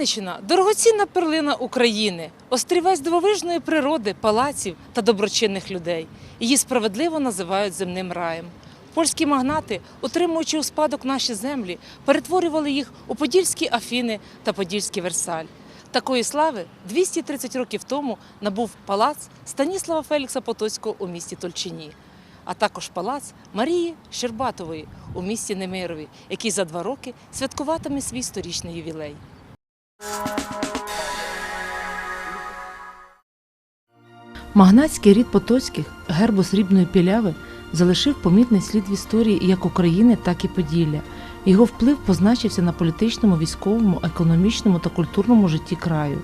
Вінниччина дорогоцінна перлина України, острівець дивовижної природи, палаців та доброчинних людей. Її справедливо називають земним раєм. Польські магнати, отримуючи у спадок наші землі, перетворювали їх у подільські Афіни та подільський Версаль. Такої слави 230 років тому набув палац Станіслава Фелікса Потоцького у місті Тольчині, а також палац Марії Щербатової у місті Немирові, який за два роки святкуватиме свій сторічний ювілей. Магнатський рід Потоцьких, гербу срібної піляви, залишив помітний слід в історії як України, так і Поділля. Його вплив позначився на політичному, військовому, економічному та культурному житті краю.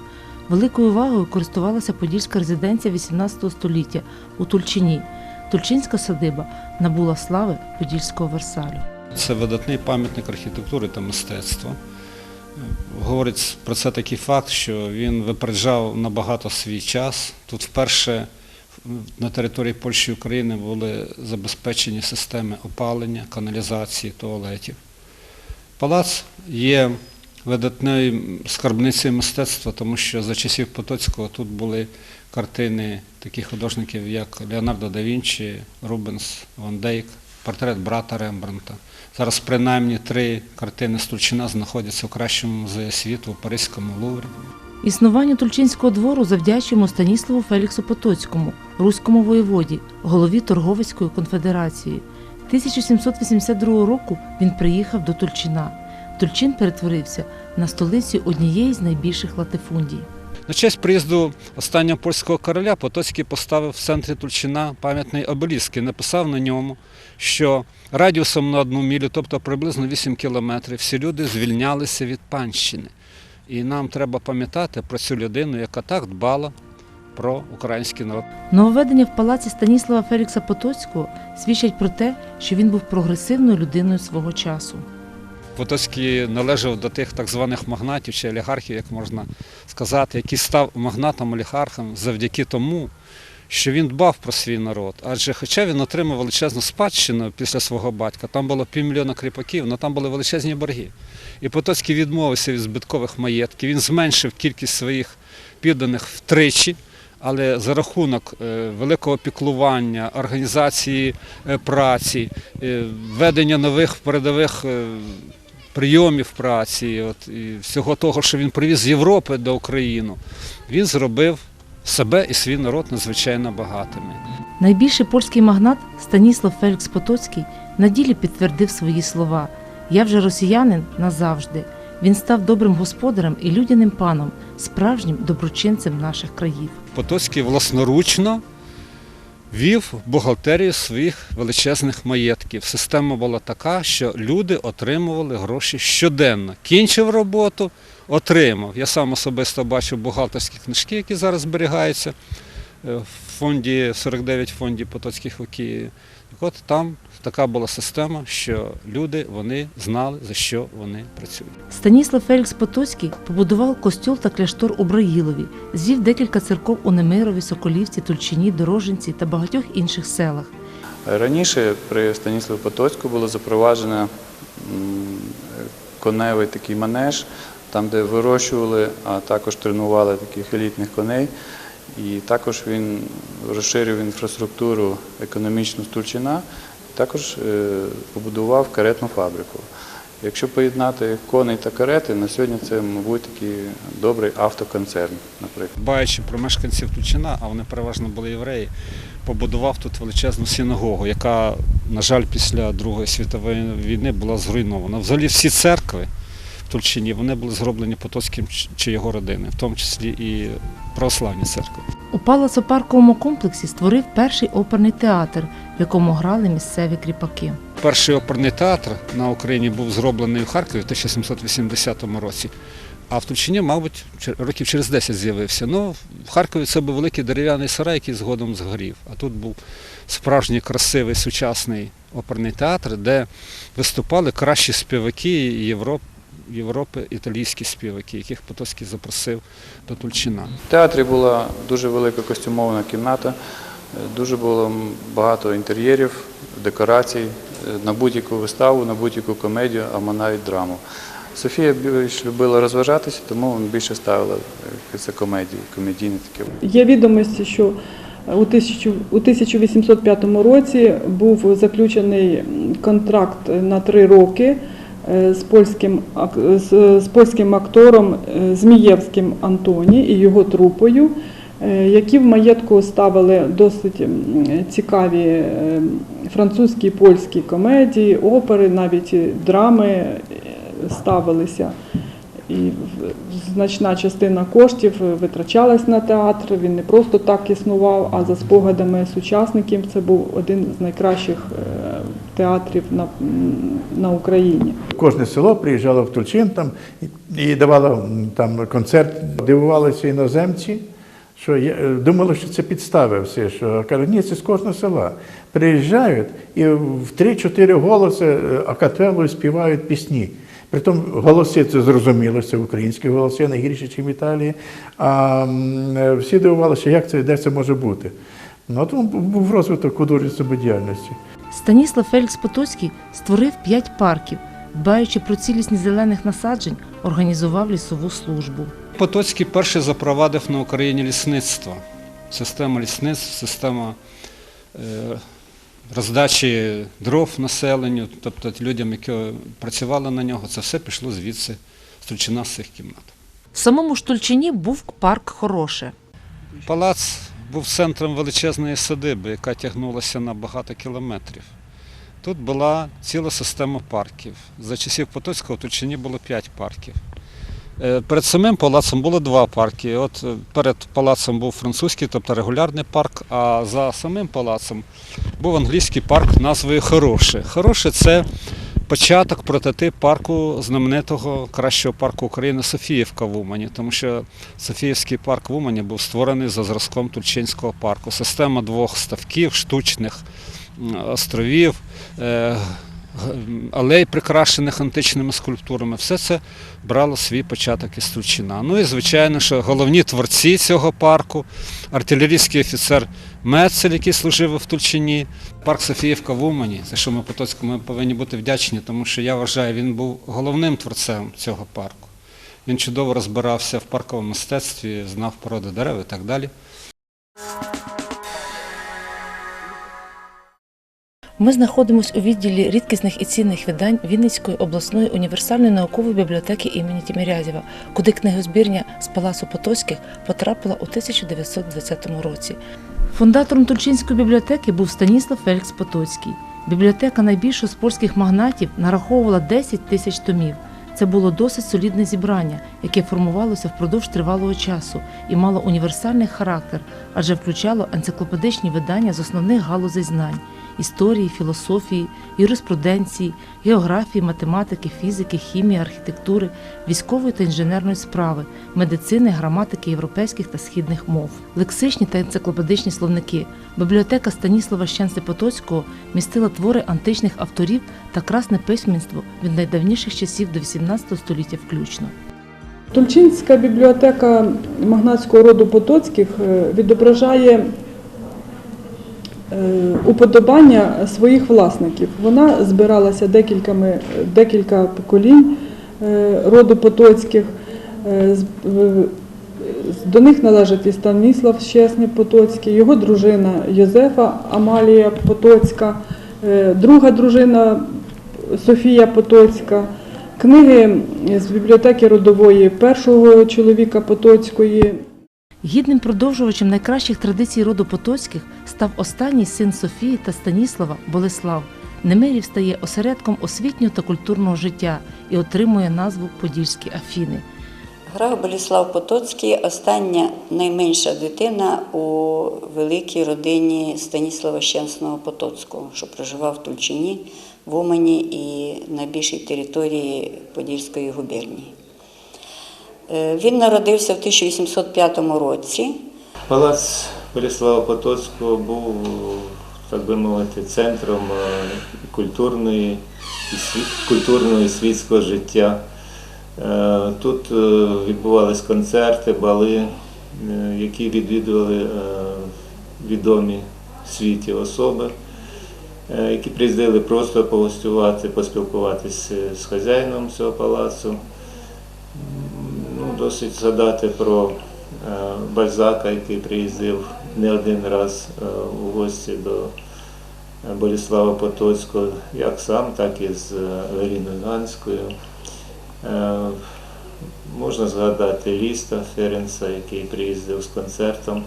Великою увагою користувалася подільська резиденція XVIII століття у Тульчині. Тульчинська садиба набула слави подільського Версалю. Це видатний пам'ятник архітектури та мистецтва. Говорить про це такий факт, що він випереджав набагато свій час. Тут вперше на території Польщі і України були забезпечені системи опалення, каналізації, туалетів. Палац є видатною скарбницею мистецтва, тому що за часів Потоцького тут були картини таких художників, як Леонардо да Вінчі, Рубенс, Ван Дейк, портрет брата Рембранта. Зараз принаймні три картини Стульчина знаходяться в кращому музеї світу у Паризькому Луврі. Існуванню Тульчинського двору завдячуємо Станіславу Феліксу Потоцькому, руському воєводі, голові Торговецької конфедерації. 1782 року він приїхав до Тульчина. Тульчин перетворився на столицю однієї з найбільших латифундій. На честь приїзду останнього польського короля Потоцький поставив в центрі Тульчина пам'ятний обеліск і написав на ньому, що радіусом на одну мілю, тобто приблизно 8 кілометрів, всі люди звільнялися від панщини. І нам треба пам'ятати про цю людину, яка так дбала про український народ. Нововведення в палаці Станіслава Фелікса Потоцького свідчать про те, що він був прогресивною людиною свого часу. Потоцький належав до тих так званих магнатів чи олігархів, як можна сказати, який став магнатом олігархом завдяки тому, що він дбав про свій народ. Адже хоча він отримав величезну спадщину після свого батька, там було півмільйона кріпаків, але там були величезні борги. І Потоцький відмовився від збиткових маєтків, він зменшив кількість своїх підданих втричі. Але за рахунок е, великого піклування, організації е, праці, е, введення нових передових прийомів праці, от, і всього того, що він привіз з Європи до України, він зробив себе і свій народ надзвичайно багатими. Найбільший польський магнат Станіслав Фелікс Потоцький на ділі підтвердив свої слова: Я вже росіянин назавжди. Він став добрим господарем і людяним паном, справжнім доброчинцем наших країв. Потоцький власноручно вів бухгалтерію своїх величезних маєтків. Система була така, що люди отримували гроші щоденно. Кінчив роботу, отримав. Я сам особисто бачив бухгалтерські книжки, які зараз зберігаються е, в фонді 49 фонді Потоцьких у Києві. Так от там така була система, що люди вони знали, за що вони працюють. Станіслав Фелікс Потоцький побудував костьол та кляштор у Браїлові, звів декілька церков у Немирові, Соколівці, Тульчині, Дорожинці та багатьох інших селах. Раніше при Станіславі Потоцьку було запроваджено коневий такий манеж, там, де вирощували, а також тренували таких елітних коней. І також він розширив інфраструктуру економічну Стульчина, також е, побудував каретну фабрику. Якщо поєднати коней та карети, на сьогодні це, мабуть, такий добрий автоконцерн, наприклад. Дбаючи про мешканців Тульчина, а вони переважно були євреї, побудував тут величезну синагогу, яка, на жаль, після Другої світової війни була зруйнована. Взагалі всі церкви Тульчині вони були зроблені Потоцьким чи- його родини, в тому числі і православні церкви. У палацопарковому комплексі створив перший оперний театр, в якому грали місцеві кріпаки. Перший оперний театр на Україні був зроблений у Харкові в 1780 році. А в Тульчині, мабуть, років через 10 з'явився. Ну, в Харкові це був великий дерев'яний сарай, який згодом згорів. А тут був справжній красивий сучасний оперний театр, де виступали кращі співаки Європи, Європи італійські співаки, яких Потоцький запросив до Тульчина. В театрі була дуже велика костюмована кімната, дуже було багато інтер'єрів, декорацій на будь-яку виставу, на будь-яку комедію, або навіть драму. Софія більш любила розважатися, тому більше ставила е, це комедії, комедійні такі. Є відомості, що у 1000 у 1805 році був заключений контракт на три роки з польським, з, польським актором е, Змієвським Антоні і його трупою, е, які в маєтку ставили досить цікаві е, французькі і польські комедії, опери, навіть драми е, ставилися. І значна частина коштів витрачалась на театр. Він не просто так існував, а за спогадами сучасників це був один з найкращих е, театрів на, на Україні. Кожне село приїжджало в Тульчин там і- давало там концерт. Дивувалися іноземці, що я, е, думали, що це підстави всі. Що кажуть, ні, це з кожного села. Приїжджають і в 3-4 голоси е, акапелою співають пісні. Притом голоси це зрозуміло, це українські голоси, не гірші, ніж в Італії. А е, всі дивувалися, як це, де це може бути. Ну, тому був розвиток художньої самодіяльності. Станіслав Фелікс Потоцький створив п'ять парків, дбаючи про цілісність зелених насаджень, організував лісову службу. Потоцький перший запровадив на Україні лісництво. Система лісництв, система е, роздачі дров населенню, тобто людям, які працювали на нього, це все пішло звідси, з Тульчина з цих кімнат. В самому Штульчині був парк Хороше. Палац був центром величезної садиби, яка тягнулася на багато кілометрів. Тут була ціла система парків. За часів Потоцького в Тульчині було п'ять парків. Е, Перед самим палацом було два парки. От е, перед палацом був французький, тобто регулярний парк, а за самим палацом був англійський парк назвою Хороше. Хороше це початок, прототип парку знаменитого кращого парку України Софіївка в Умані, тому що Софіївський парк в Умані був створений за зразком Тульчинського парку. Система двох ставків, штучних островів, е, алей, прикрашених античними скульптурами. Все це брало свій початок із Тульчина. Ну і звичайно, що головні творці цього парку, артилерійський офіцер Мецель, який служив в Тульчині, парк Софіївка в Умані, за що ми Потоцькому повинні бути вдячні, тому що я вважаю, він був головним творцем цього парку. Він чудово розбирався в парковому мистецтві, знав породи дерев і так далі. Ми знаходимося у відділі рідкісних і цінних видань Вінницької обласної універсальної наукової бібліотеки імені Тімірязєва, куди книгозбірня з Палацу Потоцьких потрапила у 1920 році. Фундатором Тульчинської бібліотеки був Станіслав Фелікс Потоцький. Бібліотека найбільшого з польських магнатів нараховувала 10 тисяч томів. Це було досить солідне зібрання, яке формувалося впродовж тривалого часу і мало універсальний характер, адже включало енциклопедичні видання з основних галузей знань історії, філософії, юриспруденції, географії, математики, фізики, хімії, архітектури, військової та інженерної справи, медицини, граматики європейських та східних мов, лексичні та енциклопедичні словники. Бібліотека Станіслава Щенси Потоцького містила твори античних авторів та красне письменство від найдавніших часів до XVIII століття включно. Тульчинська бібліотека магнатського роду Потоцьких е, відображає уподобання своїх власників. Вона збиралася декільками, декілька поколінь е, роду Потоцьких. Е, До них належить і Станіслав Щесний Потоцький, його дружина Йозефа Амалія Потоцька, е, друга дружина Софія Потоцька. Книги з бібліотеки родової першого чоловіка Потоцької. Гідним продовжувачем найкращих традицій роду Потоцьких став останній син Софії та Станіслава Болеслав. Немирів стає осередком освітнього та культурного життя і отримує назву Подільські Афіни. Граф Боліслав Потоцький остання найменша дитина у великій родині Станіслава Щенсного Потоцького, що проживав в Тульчині, в Умані і на більшій території Подільської губернії. Е, Він народився в 1805 році. Палац Борислава Потоцького був, так би мовити, центром е, культурної культурного і світського життя. Е, Тут е, відбувались концерти, бали, які відвідували відомі в світі особи. які приїздили просто погостювати, поспілкуватися з хазяїном цього палацу. Ну, досить згадати про Бальзака, який приїздив не один раз е, у гості до е, Боліслава Потоцького, як сам, так і з Евеліною Ганською. Е, Можна згадати Ліста Ференца, який приїздив з концертом.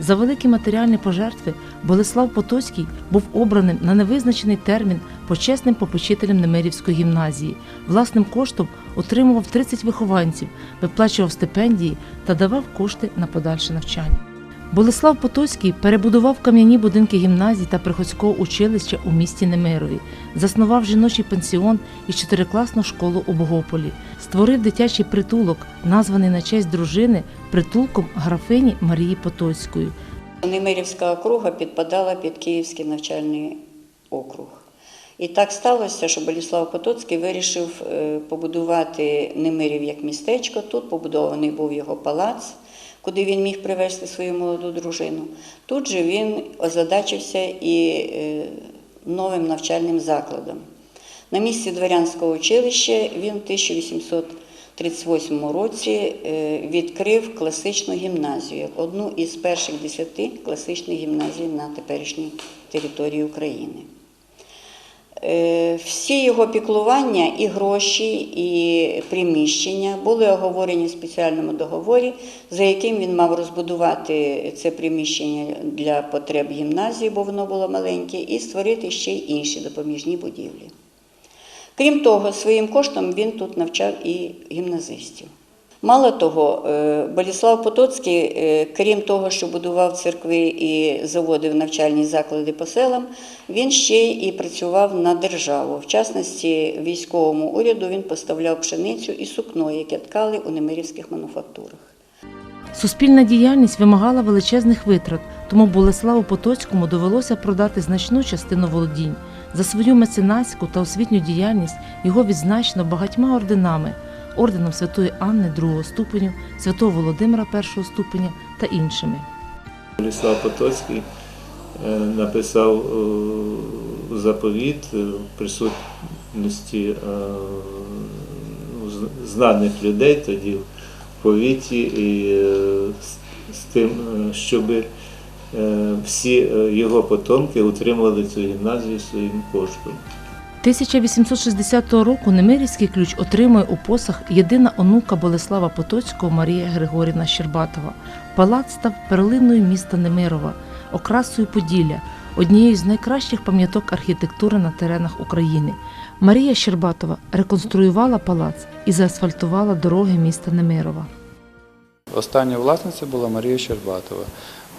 За великі матеріальні пожертви Болеслав Потоцький був обраним на невизначений термін почесним попечителем Немирівської гімназії. Власним коштом отримував 30 вихованців, виплачував стипендії та давав кошти на подальше навчання. Болеслав Потоцький перебудував кам'яні будинки гімназії та приходського училища у місті Немирові, заснував жіночий пансіон і чотирикласну школу у Богополі, створив дитячий притулок, названий на честь дружини притулком графині Марії Потоцької. Немирівська округа підпадала під Київський навчальний округ. І так сталося, що Боліслав Потоцький вирішив е, побудувати Немирів як містечко. Тут побудований був його палац, куди він міг привезти свою молоду дружину. Тут же він озадачився і е, новим навчальним закладом. На місці дворянського училища він в 1838 році е, відкрив класичну гімназію, одну із перших десяти класичних гімназій на теперішній території України. Е, Всі його піклування, і гроші, і приміщення були оговорені в спеціальному договорі, за яким він мав розбудувати це приміщення для потреб гімназії, бо воно було маленьке, і створити ще й інші допоміжні будівлі. Крім того, своїм коштом він тут навчав і гімназистів. Мало того, е, Боліслав Потоцький, е, крім того, що будував церкви і заводив навчальні заклади по селам, він ще й працював на державу. В частності, військовому уряду він поставляв пшеницю і сукно, яке ткали у немирівських мануфактурах. Суспільна діяльність вимагала величезних витрат, тому Болеславу Потоцькому довелося продати значну частину володінь. За свою меценатську та освітню діяльність його відзначено багатьма орденами орденом Святої Анни другого ступеню, Святого Володимира першого ступеня та іншими. Боліслав Потоцький е, написав е, заповіт е, в присутності знаних людей тоді в повіті і з- тим, щоб всі його потомки утримували цю гімназію своїм коштом. 1860 року Немирівський ключ отримує у посах єдина онука Болеслава Потоцького Марія Григорівна Щербатова. Палац став перлиною міста Немирова, окрасою Поділля, однією з найкращих пам'яток архітектури на теренах України. Марія Щербатова реконструювала палац і заасфальтувала дороги міста Немирова. Остання власниця була Марія Щербатова.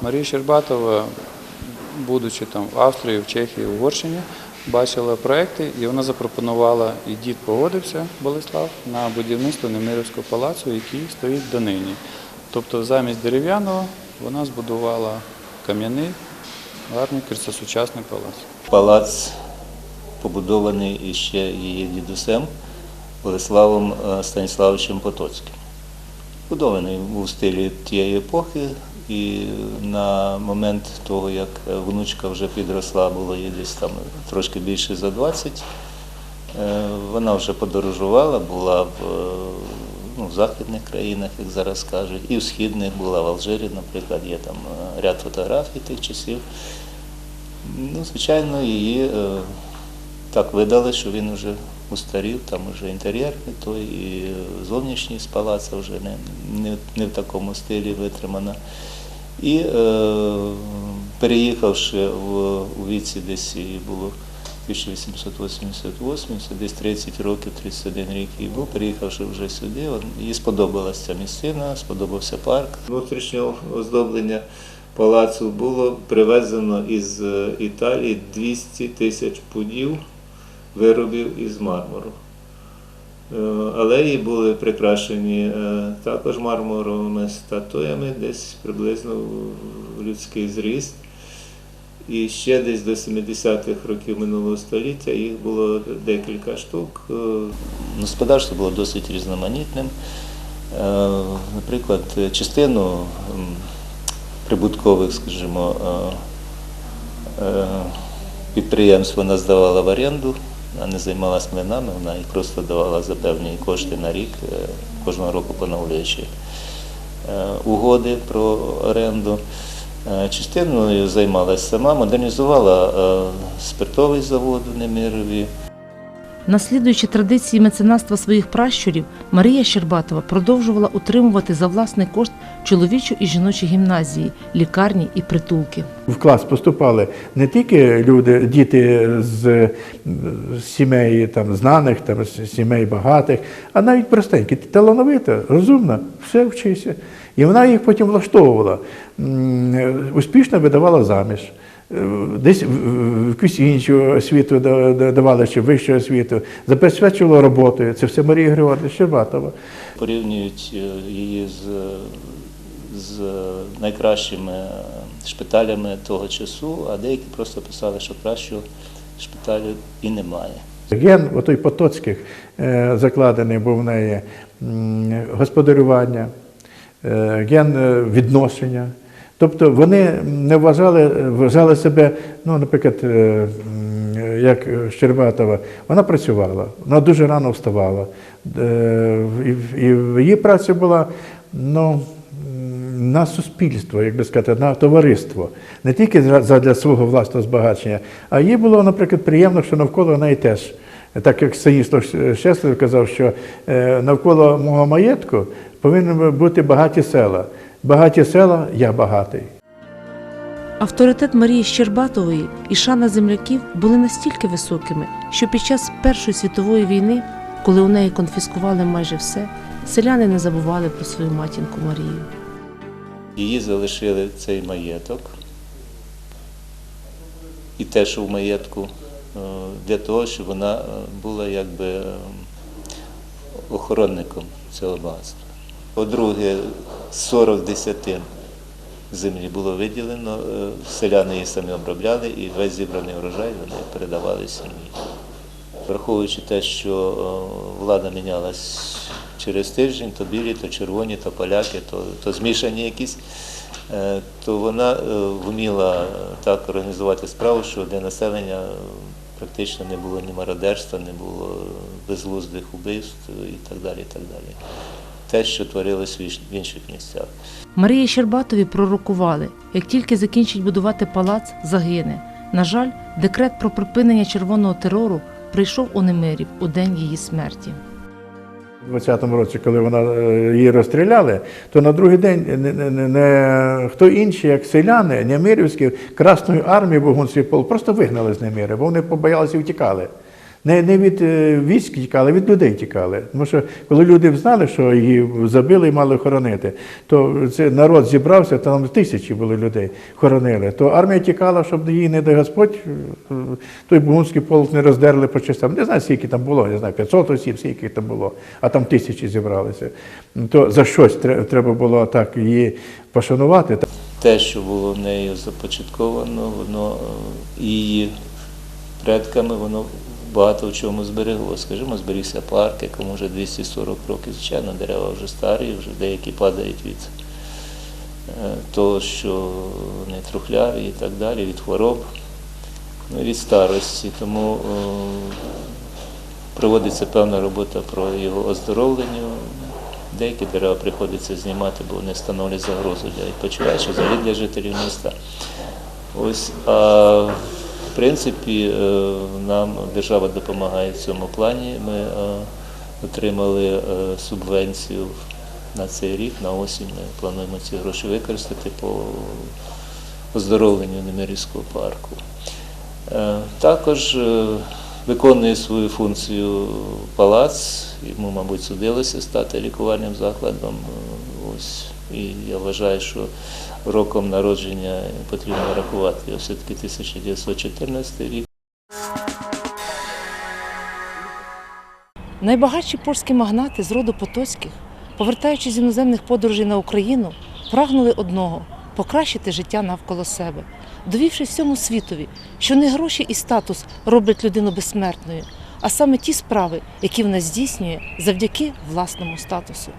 Марія Щербатова, будучи там в Австрії, в Чехії, в Угорщині, бачила проекти і вона запропонувала, і дід погодився, Болеслав, на будівництво Немирівського палацу, який стоїть донині. Тобто замість дерев'яного вона збудувала кам'яний, гарний сучасний палац. Палац побудований іще її дідусем Болеславом е, Станіславовичем Потоцьким. Будований в стилі тієї епохи, і на момент того, як внучка вже підросла, було їй десь там трошки більше за 20, е, вона вже подорожувала, була в, е, ну, в західних країнах, як зараз кажуть, і в східних була в Алжирі, наприклад, є там е, ряд фотографій тих часів. Ну, звичайно, її так видали, що він вже устарів, там вже інтер'єр той, і зовнішність палацу вже не, не, не в такому стилі витримана. І е, переїхавши в, у віці десь їй було 1888, десь 30 років, 31 рік їй був, переїхавши вже сюди, їй сподобалася ця місцина, сподобався парк. Внутрішнього оздоблення палацу було привезено із е, Італії 200 тисяч пудів виробів із мармуру. Е, Алеї були прикрашені е, також мармуровими статуями, десь приблизно в людський зріст. І ще десь до 70-х років минулого століття їх було декілька штук. Е, Господарство було досить різноманітним. Наприклад, частину прибуткових, скажімо, е, вона здавала в оренду, вона не займалася млинами, вона їх просто давала за певні кошти на рік, е, кожного року поновлюючи е, угоди про оренду. Е, Частиною займалася сама, модернізувала спиртовий завод у Немирові. Наслідуючи традиції меценатства своїх пращурів, Марія Щербатова продовжувала утримувати за власний кошт чоловічу і жіночі гімназії, лікарні і притулки. В клас поступали не тільки люди, діти з сімей там, знаних, там, сімей багатих, а навіть простенькі, талановита, розумна, все вчися. І вона їх потім влаштовувала, успішно видавала заміж. Е, Десь якусь іншу освіту да- да- чи вищу освіту, забезпечувала роботою. Це все Марія Григорівна Щербатова. порівнюють е, її з, з найкращими шпиталями того часу, а деякі просто писали, що кращого шпиталю і немає. Ген отой Потоцьких е, закладений був в неї господарювання, ген відношення. Тобто вони не вважали, вважали себе, ну, наприклад, е, як Щербатова, вона працювала, вона дуже рано вставала. Е, І, її праця була ну, на суспільство, як би сказати, на товариство. Не тільки за- свого власного збагачення, а їй було, наприклад, приємно, що навколо неї теж. Так як Станіслав Щеслив казав, що е, навколо мого маєтку повинні бути багаті села. Багаті села я багатий. Авторитет Марії Щербатової і шана земляків були настільки високими, що під час Першої світової війни, коли у неї конфіскували майже все, селяни не забували про свою матінку Марію. Її залишили цей маєток і те, що в маєтку, е, для того, щоб вона е, була якби е, охоронником цього багатства. По-друге, 40 десятин землі було виділено, е, селяни її самі обробляли і весь зібраний врожай вони передавали сім'ї. Враховуючи те, що е, влада мінялась через тиждень, то білі, то червоні, то поляки, то, то змішані якісь, е, то вона вміла так організувати справу, що для населення практично не було ні мародерства, не було безглуздих убивств і так далі. І так далі. Те, що творилось в в інших місцях. Марії Щербатові пророкували, як тільки закінчить будувати палац, загине. На жаль, декрет про припинення червоного терору прийшов у Немирів у день її смерті. У 20-му році, коли вона е, її розстріляли, то на другий день не, не, не, не хто інший, як селяни, Немирівські, Красної армії Богунський полк, просто вигнали з Немири, бо вони побоялися і втікали. Не, не від е, військ тікали, від людей тікали. Тому що коли люди знали, що її забили і мали хоронити, то це народ зібрався, там тисячі були людей хоронили. То армія тікала, щоб її, не дай Господь, е, той Бугунський полк не роздерли по частям. Не знаю, скільки там було, не знаю, 500 осіб, скільки там було, а там тисячі зібралися. То за щось тре- треба було так її пошанувати. те, що було нею започатковано, воно е, її предками, воно багато в чому зберегло. Скажімо, зберігся парк, якому вже 240 років, звичайно, дерева вже старі, вже деякі падають від е, того, що вони трухляві і так далі, від хвороб, ну, від старості. Тому е, проводиться певна робота про його оздоровлення. Деякі дерева приходиться знімати, бо вони становлять загрозу для відпочиваючих, взагалі для жителів міста. Ось, а принципі, е, нам держава допомагає в цьому плані. Ми е, отримали е, субвенцію на цей рік, на осінь. Ми плануємо ці гроші використати по оздоровленню Немирівського парку. Також виконує свою функцію палац, йому, мабуть, судилося стати лікувальним закладом. Ось. І я вважаю, що роком народження потрібно рахувати все-таки 1914 рік. Найбагатші польські магнати з роду Потоцьких, повертаючись з іноземних подорожей на Україну, прагнули одного покращити життя навколо себе, довівши всьому світові, що не гроші і статус роблять людину безсмертною, а саме ті справи, які вона здійснює завдяки власному статусу.